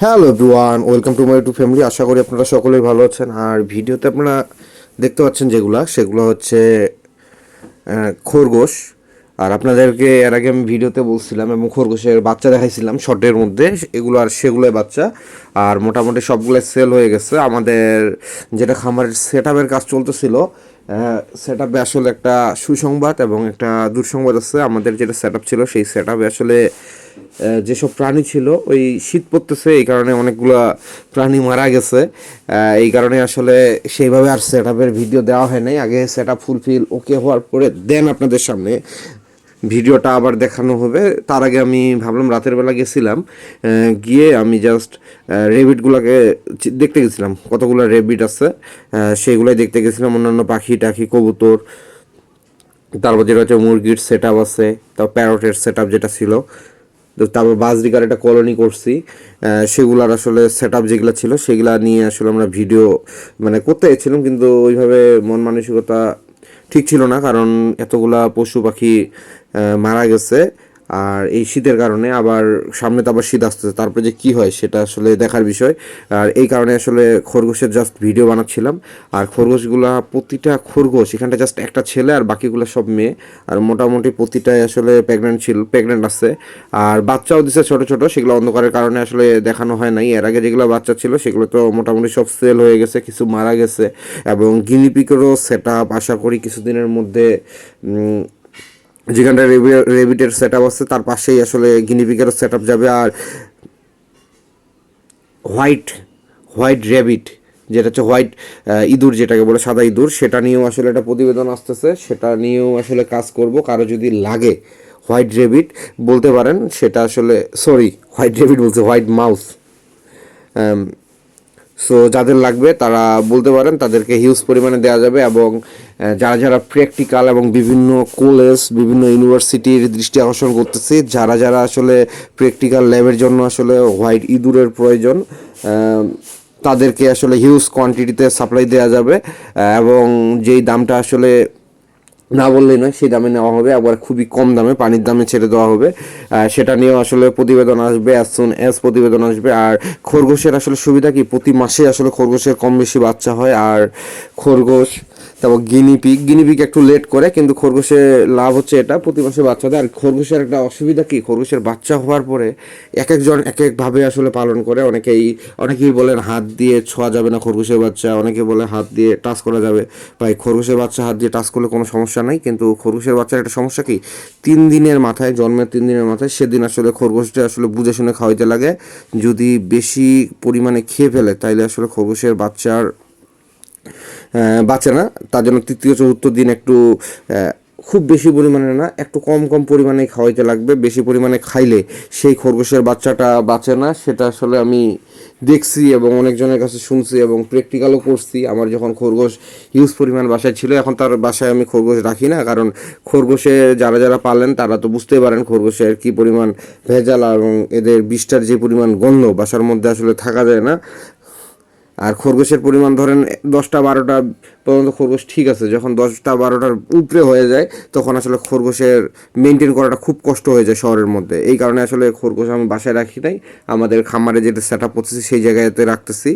Hello everyone welcome to my to family আশা করি আপনারা সকলেই ভালো আছেন। আর ভিডিওতে আপনারা দেখতে পাচ্ছেন যেগুলা, সেগুলো হচ্ছে খরগোশ। আর আপনাদেরকে এর আগে আমি ভিডিওতে বলছিলাম এবং খরগোশের বাচ্চা দেখাইছিলাম শর্টের মধ্যে। এগুলো আর সেগুলোই বাচ্চা। আর মোটামুটি সবগুলো সেল হয়ে গেছে। আমাদের যেটা খামারের সেট আপের কাজ চলতেছিল সেট আপে আসলে একটা সুসংবাদ এবং একটা দুঃসংবাদ আছে। আমাদের যেটা সেট ছিল, সেই সেট আসলে যেসব প্রাণী ছিল, ওই শীত পড়তেছে, এই কারণে অনেকগুলা প্রাণী মারা গেছে। এই কারণে আসলে সেইভাবে আর সেট ভিডিও দেওয়া হয় নাই। আগে সেট ফুলফিল ওকে হওয়ার পরে দেন আপনাদের সামনে। ভিডিওটা আবার দেখানো হবে। তার আগে আমি ভাবলাম রাতের বেলা গেছিলাম গিয়ে আমি জাস্ট রেবিটগুলোকে দেখতে গেছিলাম। কতগুলো রেবিট আছে আহ, সেইগুলোই দেখতে গেছিলাম। অন্যান্য পাখি টাখি কবুতর তারপর যেটা হচ্ছে মুরগির সেট আপ আছে তারপর প্যারটের সেট আপ যেটা ছিল। তারপর বাজরিকার একটা কলোনি করছি সেগুলার আসলে সেট আপ যেগুলো ছিল সেগুলা নিয়ে আসলে আমরা ভিডিও মানে করতে চাইছিলাম কিন্তু ওইভাবে মন মানসিকতা ঠিক ছিল না কারণ এতগুলা পশু পাখি মারা গেছে। আর এই শীতের কারণে আবার সামনে তো আবার শীত আসতেছে, তারপরে যে কি হয় সেটা আসলে দেখার বিষয়। আর এই কারণে আসলে খরগোশের জাস্ট ভিডিও বানাচ্ছিলাম। আর খরগোশগুলা প্রতিটা খরগোশ, এখানটা জাস্ট একটা ছেলে আর বাকিগুলো সব মেয়ে। আর মোটামুটি প্রতিটাই আসলে প্রেগনেন্ট ছিল প্রেগনেন্ট আছে। আর বাচ্চাও দিছে ছোট ছোট, সেগুলো অন্ধকারের কারণে আসলে দেখানো হয় নাই। এর আগে যেগুলো বাচ্চা ছিল, সেগুলো তো মোটামুটি সব সেল হয়ে গেছে, কিছু মারা গেছে। এবং গিনিপিকেরও সেট আপ আশা করি কিছুদিনের মধ্যে যেখানটা রেবিটের সেট আপ আছে, তার পাশেই আসলে গিনিপিকেরও সেট আপ যাবে আর হোয়াইট হোয়াইট র্যাবিট যেটা হচ্ছে হোয়াইট ইঁদুর যেটাকে বলে, সাদা ইঁদুর, সেটা নিয়েও আসলে একটা প্রতিবেদন আসতেছে, সেটা নিয়েও আসলে কাজ করব, কারও যদি লাগে হোয়াইট রেবিট বলতে পারেন, সেটা আসলে সরি হোয়াইট রেবিট বলছে হোয়াইট মাউস সো যাদের লাগবে, তারা বলতে পারেন তাদেরকে হিউজ পরিমাণে দেওয়া যাবে এবং যারা যারা প্র্যাকটিক্যাল এবং বিভিন্ন কলেজ বিভিন্ন ইউনিভার্সিটির দৃষ্টি আকর্ষণ করতেছি, যারা যারা আসলে প্র্যাকটিক্যাল ল্যাবের জন্য আসলে হোয়াইট ইঁদুরের প্রয়োজন তাদেরকে আসলে হিউজ কোয়ান্টিটিতে সাপ্লাই দেওয়া যাবে এবং যেই দামটা আসলে না বললে নয় সেই দামে নেওয়া হবে, আবার খুবই কম দামে, পানির দামে ছেড়ে দেওয়া হবে। সেটা নিয়েও আসলে প্রতিবেদন আসবে অ্যাজ সুন অ্যাজ প্রতিবেদন আসবে। আর খরগোশের আসলে সুবিধা কি? প্রতি মাসে আসলে খরগোশের কম বেশি বাচ্চা হয়, আর খরগোশ তারপর গিনিপিক গিনিপিক একটু লেট করে, কিন্তু খরগোশের লাভ হচ্ছে এটা প্রতি মাসে বাচ্চা দেয় আর খরগোশের একটা অসুবিধা কী? খরগোশের বাচ্চা হওয়ার পরে এক একজন এক একভাবে আসলে পালন করে। অনেকেই অনেকেই বলেন হাত দিয়ে ছোঁয়া যাবে না খরগোশের বাচ্চা, অনেকে বলে হাত দিয়ে টাচ করা যাবে। ভাই, খরগোশের বাচ্চা হাত দিয়ে টাচ করলে কোনো সমস্যা নাই, কিন্তু খরগোশের বাচ্চার একটা সমস্যা কি? তিন দিনের মাথায়, জন্মের তিন দিনের মাথায় সেদিন আসলে খরগোশটা আসলে বুঝে শুনে খাওয়াইতে লাগে। যদি বেশি পরিমাণে খেয়ে ফেলে, তাইলে আসলে খরগোশের বাচ্চার বাঁচে না। তার জন্য তৃতীয়, চতুর্থ দিন একটু খুব বেশি পরিমাণে না, একটু কম কম পরিমাণে খাওয়াইতে লাগবে। বেশি পরিমাণে খাইলে সেই খরগোশের বাচ্চাটা বাঁচে না। সেটা আসলে আমি দেখছি এবং অনেকজনের কাছে শুনছি এবং প্র্যাকটিক্যালও করছি। আমার যখন খরগোশ হিউজ পরিমাণ বাসায় ছিল, এখন তার বাসায় আমি খরগোশ রাখি না। কারণ খরগোশে যারা যারা পালেন, তারা তো বুঝতেই পারেন খরগোশের কী পরিমাণ ভেজাল এবং এদের বিষটার যে পরিমাণ গন্ধ বাসার মধ্যে আসলে থাকা যায় না। আর খরগোশের পরিমাণ ধরেন দশটা বারোটা পর্যন্ত খরগোশ ঠিক আছে। যখন দশটা বারোটার উপরে হয়ে যায়, তখন আসলে খরগোশের মেনটেন করাটা খুব কষ্ট হয়ে যায় শহরের মধ্যে। এই কারণে আসলে খরগোশ আমি বাসায় রাখি নাই। আমাদের খামারে যেটা সেট আপ করতেছি, সেই জায়গাতে রাখতেছি।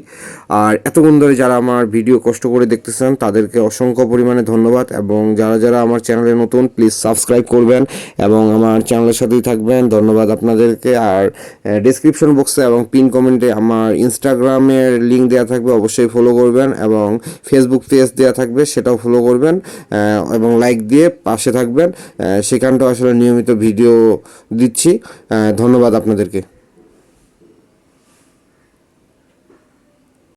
আর এতক্ষণ ধরে যারা আমার ভিডিও কষ্ট করে দেখতেছেন, তাদেরকে অসংখ্য পরিমাণে ধন্যবাদ। এবং যারা যারা আমার চ্যানেলে নতুন প্লিজ সাবস্ক্রাইব করবেন এবং আমার চ্যানেলের সাথেই থাকবেন। ধন্যবাদ আপনাদেরকে। আর ডিসক্রিপশন বক্সে এবং পিন কমেন্টে আমার ইনস্টাগ্রামের লিঙ্ক দেওয়া থাকবে, অবশ্যই ফলো করবেন। এবং ফেসবুক পেজ দেওয়া থাকবে, সেটাও ফলো করবেন এবং লাইক দিয়ে পাশে থাকবেন। সেখানটাও আসলে নিয়মিত ভিডিও দিচ্ছি। ধন্যবাদ আপনাদেরকে।